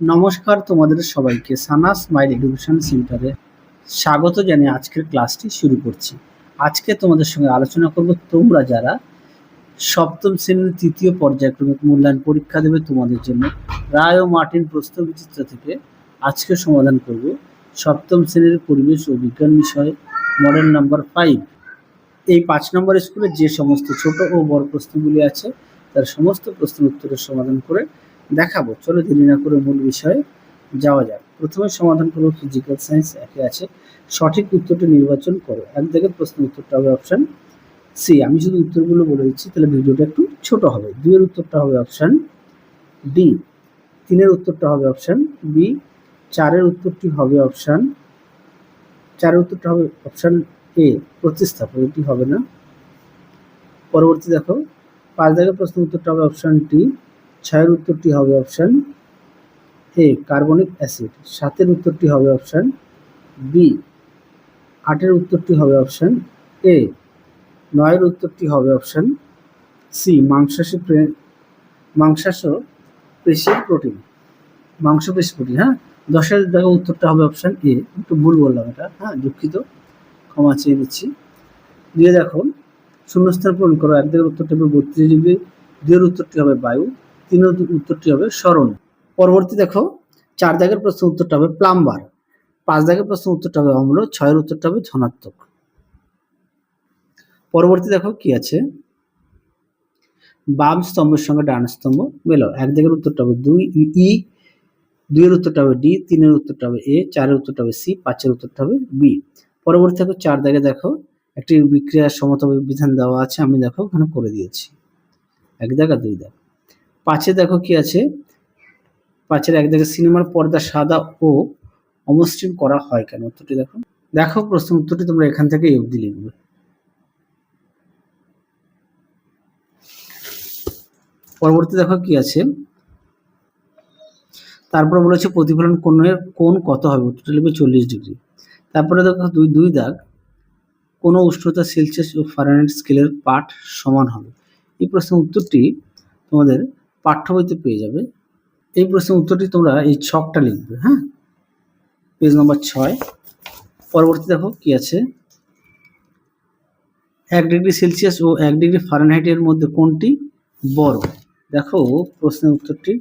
নমস্কার তোমাদের সবাইকে সানা স্মাইল এডুকেশন সেন্টারে। স্বাগত জানিয়ে আজকের ক্লাসটি শুরু করছি। আজকে তোমাদের সঙ্গে আলোচনা করব তোমরা যারা সপ্তম শ্রেণির তৃতীয় পর্যায়ক্রমিক মূল্যায়ন পরীক্ষা দেবে, তোমাদের জন্য রায় ও মার্টিন প্রশ্ন বিচিত্র থেকে আজকে সমাধান করব সপ্তম শ্রেণির পরিবেশ ও বিজ্ঞান বিষয়ে, মডেল নাম্বার ফাইভ এই পাঁচ নম্বর স্কুলে যে সমস্ত ছোট ও বড় প্রশ্নগুলি আছে, তার সমস্ত প্রশ্নের উত্তরের সমাধান করে দেখাবো। চলো দেরি না করে মূল বিষয়ে যাওয়া যাক। প্রথমে সমাধান করব ফিজিক্যাল সায়েন্স একে আছে। সঠিক উত্তরটি নির্বাচন করো। এক দেখে প্রশ্ন উত্তরটা হবে অপশন সি আমি শুধু উত্তরগুলো বলে দিচ্ছি, তাহলে ভিডিওটা একটু ছোট হবে। দুইয়ের উত্তরটা হবে অপশন ডি তিনের উত্তরটা হবে অপশন বি চারের উত্তরটি হবে অপশন চারের উত্তরটা হবে অপশন এ প্রতিস্থাপন, এটি হবে না। পরবর্তী দেখো। পাঁচ দাগের প্রশ্ন উত্তরটা হবে অপশন টি ছয়ের উত্তরটি হবে অপশান এ, কার্বনিক অ্যাসিড। সাতের উত্তরটি হবে অপশান বি, আটের উত্তরটি হবে অপশান এ, নয়ের উত্তরটি হবে অপশান সি, মাংসাশী মাংসাশ পেশির প্রোটিন। মাংস মাংসপেশি প্রোটিন হ্যাঁ? দশের দেখো উত্তরটা হবে অপশান এ। একটু ভুল বললাম এটা হ্যাঁ? দুঃখিত। ক্ষমা চেয়ে দিচ্ছি দিয়ে দেখো, শূন্যস্থান পূরণ করো। এক দিকের উত্তরটি হবে বত্রিশ ডিগ্রি। দুইয়ের উত্তরটি হবে বায়ু। তিনের উত্তরটি হবে স্মরণ পরবর্তী দেখো, চার দাগের প্রশ্ন উত্তরটা হবে প্লাম্বার। পাঁচ দাগের প্রশ্ন উত্তরটা হবে অম্ল, ছয়ের উত্তরটা হবে ধনাত্মক। পরবর্তী দেখো কি আছে? বাম স্তম্ভের সঙ্গে ডান স্তম্ভ মেলাও এক দিকের উত্তরটা হবে দুই, ই, দুইয়ের উত্তরটা হবে ডি, তিনের উত্তরটা হবে এ, চারের উত্তরটা হবে সি, পাঁচের উত্তরটা হবে বি। পরবর্তী দেখো, চার দাগে দেখো, একটি বিক্রিয়ার সমতা বিধান দেওয়া আছে, আমি দেখো ওখানে করে দিয়েছি। এক আর দুই দাগ। পাঁচে দেখো কি আছে? পাঁচের এক দাগে সিনেমার পর্দা সাদা ও অমসৃণ করা হয় কেন? উত্তরটি দেখো। দেখো প্রশ্ন উত্তরটি তোমরা এখান থেকে এই অবধি লিখবে। পরবর্তী দেখো কি আছে? তারপরে বলেছে প্রতিফলন কোণের কোণ কত হবে? উত্তরটা লিখবে চল্লিশ ডিগ্রি। তারপরে দেখো দুই দুই দাগ। কোনো উষ্ণতা সেলসিয়াস ও ফারেনহাইট স্কেলের পাঠ সমান হবে? এই প্রশ্নের উত্তরটি তোমাদের পাঠ্য বইতে পেয়ে যাবে। এই প্রশ্নের উত্তরটি তোমরা এই ছকটা লিখবে হ্যাঁ? পেজ নম্বর ছয়। পরবর্তী দেখো কি আছে। এক ডিগ্রি সেলসিয়াস ও এক ডিগ্রি ফারেনহাইটের মধ্যে কোনটি বড়? দেখো প্রশ্নের উত্তরটি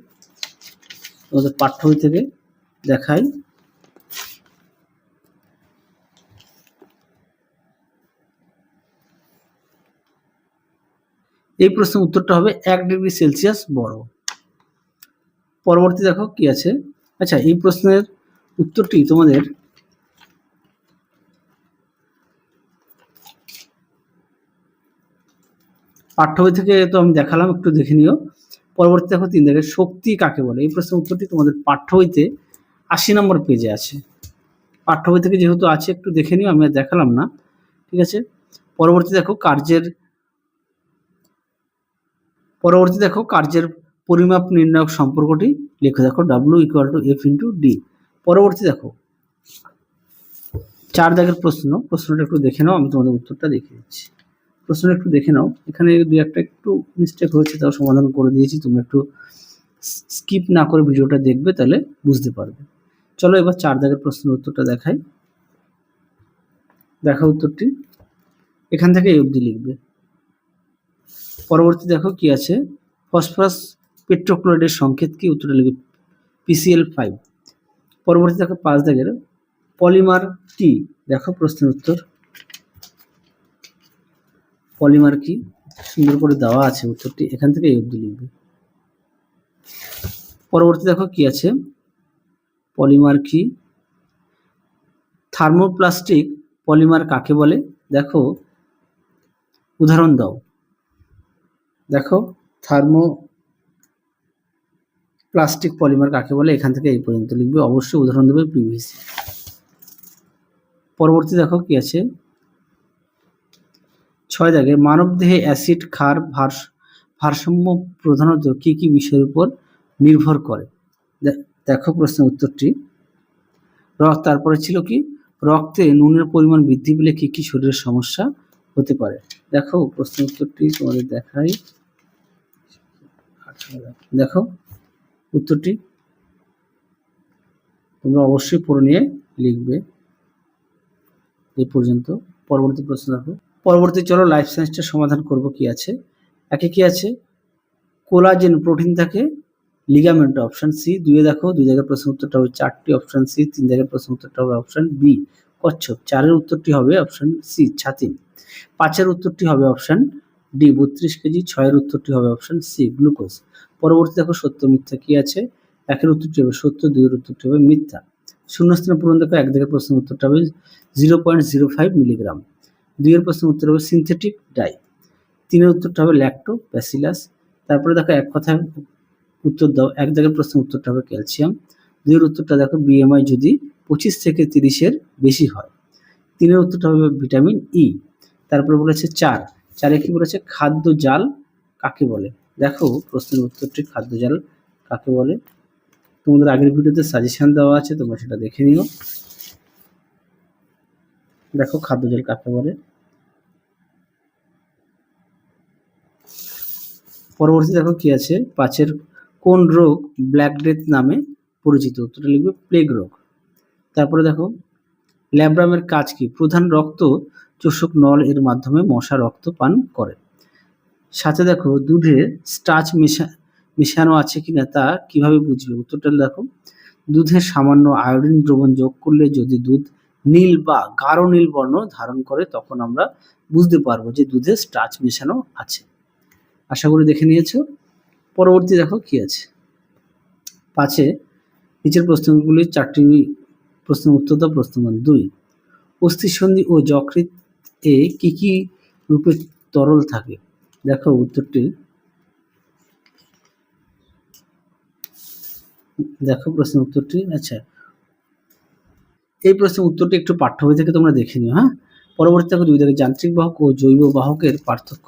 তোমাদের পাঠ্য বই থেকে দেখাই। এই প্রশ্নের উত্তরটা হবে এক ডিগ্রি সেলসিয়াস বড়। পরবর্তী দেখো কি আছে? আচ্ছা এই প্রশ্নের উত্তরটি তোমাদের পাঠ্য বই থেকে তো আমি দেখালাম, একটু দেখে নিও। পরবর্তী দেখো তিন, দেখে শক্তি কাকে বলে? এই প্রশ্নের উত্তরটি তোমাদের পাঠ্য বইতে আশি নম্বর পেজে আছে। পাঠ্য বই থেকে যেহেতু আছে, একটু দেখে নিও, আমি আর দেখালাম না। ঠিক আছে? পরবর্তী দেখো কার্যের পরবর্তী দেখো কার্যের পরিমাপ নির্ণায়ক সম্পর্কটি লিখে দেখো W equal to F into D পরবর্তী দেখো, চার দাগের প্রশ্ন, প্রশ্নটা একটু দেখে নাও, আমি তোমাদের উত্তরটা দেখে দিচ্ছি। প্রশ্নটা একটু দেখে নাও, এখানে দু একটা একটু মিস্টেক হয়েছে, তাও সমাধান করে দিয়েছি তুমি একটু স্কিপ না করে ভিডিওটা দেখবে, তাহলে বুঝতে পারবে। চলো এবার চার দাগের প্রশ্নের উত্তরটা দেখাই। দেখা উত্তরটি, এখান থেকে এই অবধি লিখবে। পরবর্তী দেখো কি আছে? ফসফরাস পেট্রোক্লোরাইডের সংকেত কি? উত্তরটা লিখবে পিসিএল ফাইভ পরবর্তী দেখো পাঁচ দাগের পলিমার কি দেখো প্রশ্নের উত্তর। পলিমার কি? সুন্দর করে দেওয়া আছে উত্তরটি। এখান থেকে এই অবধি লিখবে। পরবর্তী দেখো কি আছে? পলিমার কি? থার্মোপ্লাস্টিক পলিমার কাকে বলে? দেখো, উদাহরণ দাও। দেখো, থার্মো প্লাস্টিক পলিমার কাকে বলে? এখান থেকে এই পর্যন্ত লিখবে। অবশ্যই উদাহরণ দেবে পিভিসি পরবর্তী দেখো কি আছে? ছয় দাগে, মানবদেহে অ্যাসিড, ক্ষার, ভার, ভারসাম্য প্রধানত কি কি বিষয়ের উপর নির্ভর করে? দেখো প্রশ্নের উত্তরটি। রক্ত, তারপরে ছিল কি? রক্তে নুনের পরিমাণ বৃদ্ধি পেলে কি কি শরীরের সমস্যা হতে পারে? দেখো প্রশ্নের উত্তরটি তোমাদের দেখাই। দেখো, উত্তরটি তোমরা অবশ্যই পড়ে নিয়ে লিখবে। এই পর্যন্ত। পরবর্তী প্রশ্ন দেখো। পরবর্তী চলো লাইফ সায়েন্সটা সমাধান করব কি আছে। একে কি আছে? কোলাজেন প্রোটিন থাকে লিগামেন্ট অপশন সি দুইয়ে দেখো, দুই জায়গায় প্রশ্ন উত্তরটা হবে চারটি অপশন সি তিন জায়গায় প্রশ্ন উত্তরটা হবে অপশন বি কচ্ছপ, চারের উত্তরটি হবে অপশন সি ছাতিম পাঁচের উত্তরটি হবে অপশন ডি বত্রিশ কেজি, ছয়ের উত্তরটি হবে অপশন সি গ্লুকোজ পরবর্তী দেখো সত্য মিথ্যা কি আছে? একের উত্তরটি হবে সত্য, দুইয়ের উত্তরটি হবে মিথ্যা। শূন্যস্থানে পূরণ দেখো, এক দিকের প্রশ্ন উত্তরটা হবে zero point zero five milligram দুইয়ের প্রশ্ন উত্তর হবে সিনথেটিক ডাই তিনের উত্তরটা হবে ল্যাক্টো ব্যাসিলাস তারপরে দেখো এক কথায় উত্তর দাও, এক দাগের প্রশ্নের উত্তরটা হবে ক্যালসিয়াম দুইয়ের উত্তরটা দেখো বিএমআই যদি পঁচিশ থেকে তিরিশের বেশি হয়। তিনের উত্তরটা হবে ভিটামিন ই তারপরে বলেছে চার। চারে কি বলেছে? খাদ্য জাল কাকে বলে? দেখো প্রশ্নের উত্তরটি, খাদ্য জাল কাকে বলে? তোমাদের আগের ভিডিওতে সাজেশন দেওয়া আছে, তোমরা সেটা দেখে নিও। দেখো খাদ্য জাল কাকে বলে? পরবর্তী দেখো কি আছে? পাঁচের কোন রোগ ব্ল্যাক ডেথ নামে পরিচিত? উত্তরটা লিখবে প্লেগ রোগ। তারপরে দেখো ল্যাব্রামের কাজ কি? প্রধান রক্ত চোষক নল এর মাধ্যমে মশা রক্ত পান করে। সাথে দেখো, দুধে স্টাচ মেশা, মেশানো আছে কিনা তা কীভাবে বুঝবে? উত্তরটা দেখো। দুধে সামান্য আয়োডিন দ্রবণ যোগ করলে যদি দুধ নীল বা গাঢ় নীল বর্ণ ধারণ করে, তখন আমরা বুঝতে পারব যে দুধে স্টাচ মেশানো আছে। আশা করি দেখে নিয়েছো। পরবর্তী দেখো কি আছে। পাঁচে নিচের প্রশ্নগুলি চারটি প্রশ্নের উত্তর দাও প্রশ্নমান দুই। অস্থিসন্ধি ও যকৃত এ কি কি রূপে তরল থাকে? দেখো উত্তরটি। দেখো প্রশ্নের উত্তরটি আচ্ছা। এই প্রশ্নের উত্তরটি একটু পাঠ্য বই থেকে তোমরা দেখে নিও হ্যাঁ? পরবর্তী দেখো দুই দেখে যান্ত্রিক বাহক ও জৈব বাহকের পার্থক্য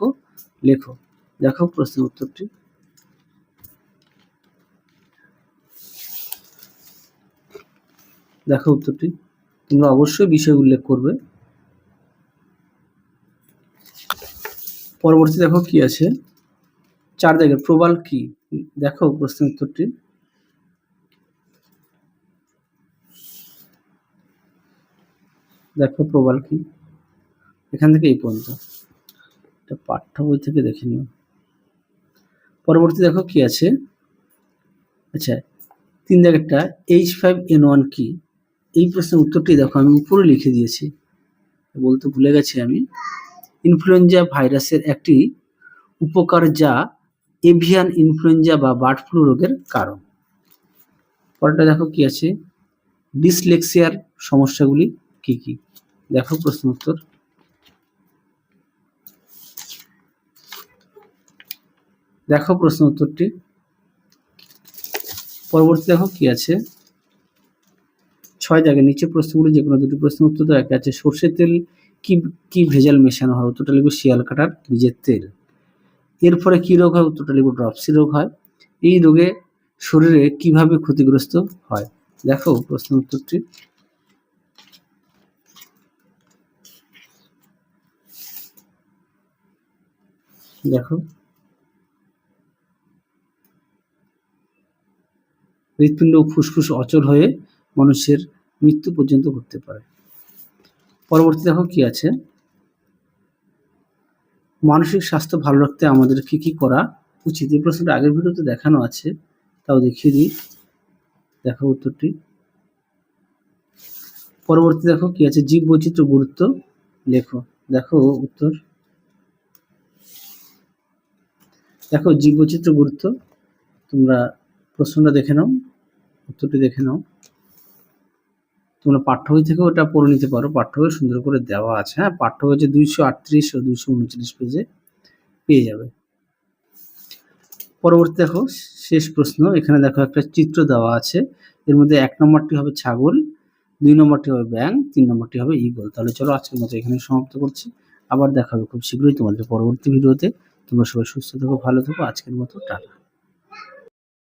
লেখো। দেখো প্রশ্নের উত্তরটি। দেখো উত্তরটি। তোমরা অবশ্যই বিষয় উল্লেখ করবে। পরবর্তী দেখো কি আছে? চার জায়গায় প্রবাল কি? দেখো প্রশ্নের উত্তরটি। দেখো প্রবাল কি? এখান থেকে এই পর্যন্ত। এটা পাঠ্য বই থেকে দেখে নিও। পরবর্তী দেখো কি আছে? আচ্ছা তিন জায়গাটা এইচ ফাইভ এন ওয়ান কি? এই প্রশ্নের উত্তরটি দেখো, আমি উপরে লিখে দিয়েছি। বলতে ভুলে গেছি আমি। ইনফ্লুয়েঞ্জা ভাইরাসের একটি উপকার যা এভিয়ান ইনফ্লুয়েঞ্জা বা বার্ড ফ্লু রোগের কারণ। পরেরটা দেখো কি আছে? ডিসলেক্সিয়ার সমস্যাগুলি কি কি? দেখো প্রশ্ন উত্তর। দেখো প্রশ্ন উত্তরটি। পরবর্তী দেখো কি আছে? ছয় জায়গায় নিচে প্রশ্নগুলি যে কোনো দুটি প্রশ্ন উত্তর দেওয়া একে আছে সর্ষের তেল, কি কি ভেজাল মেশানো হয়? উত্তরটা লিখব শিয়াল কাটার বীজের তেল। এর ফলে কি রোগ হয়? উত্তরটা লিখব ড্রপসি রোগ হয়। এই রোগে শরীরে কীভাবে ক্ষতিগ্রস্ত হয়? দেখো প্রশ্ন উত্তরটি। দেখো। হৃৎপিণ্ড ফুসফুস অচল হয়ে মানুষের মৃত্যু পর্যন্ত ঘটতে পারে। পরবর্তী দেখো কি আছে? মানসিক স্বাস্থ্য ভালো রাখতে আমাদের কি কি করা উচিত? এই প্রশ্নটা আগের ভিডিওতে দেখানো আছে, তাও দেখিয়ে দিই। দেখো উত্তরটি। পরবর্তী দেখো কি আছে? জীব বৈচিত্র্য গুরুত্ব লেখো। দেখো উত্তর। দেখো জীব বৈচিত্র্য গুরুত্ব, তোমরা প্রশ্নটা দেখে নাও, উত্তরটি দেখে নাও। তোমরা পাঠ্য বই থেকেও ওটা পড়ে নিতে পারো। পাঠ্য বই সুন্দর করে দেওয়া আছে হ্যাঁ? পাঠ্য বই যে দুইশো আটত্রিশ ও দুইশো উনচল্লিশ পেজে পেয়ে যাবে। পরবর্তী দেখো, শেষ প্রশ্ন। এখানে দেখো একটা চিত্র দেওয়া আছে। এর মধ্যে এক নম্বরটি হবে ছাগল, দুই নম্বরটি হবে ব্যাং তিন নম্বরটি হবে ইগল তাহলে চলো আজকের মতো এখানে সমাপ্ত করছি। আবার দেখা হবে খুব শীঘ্রই তোমাদের পরবর্তী ভিডিওতে। তোমরা সবাই সুস্থ থাকো, ভালো থাকো। আজকের মতো টাটা।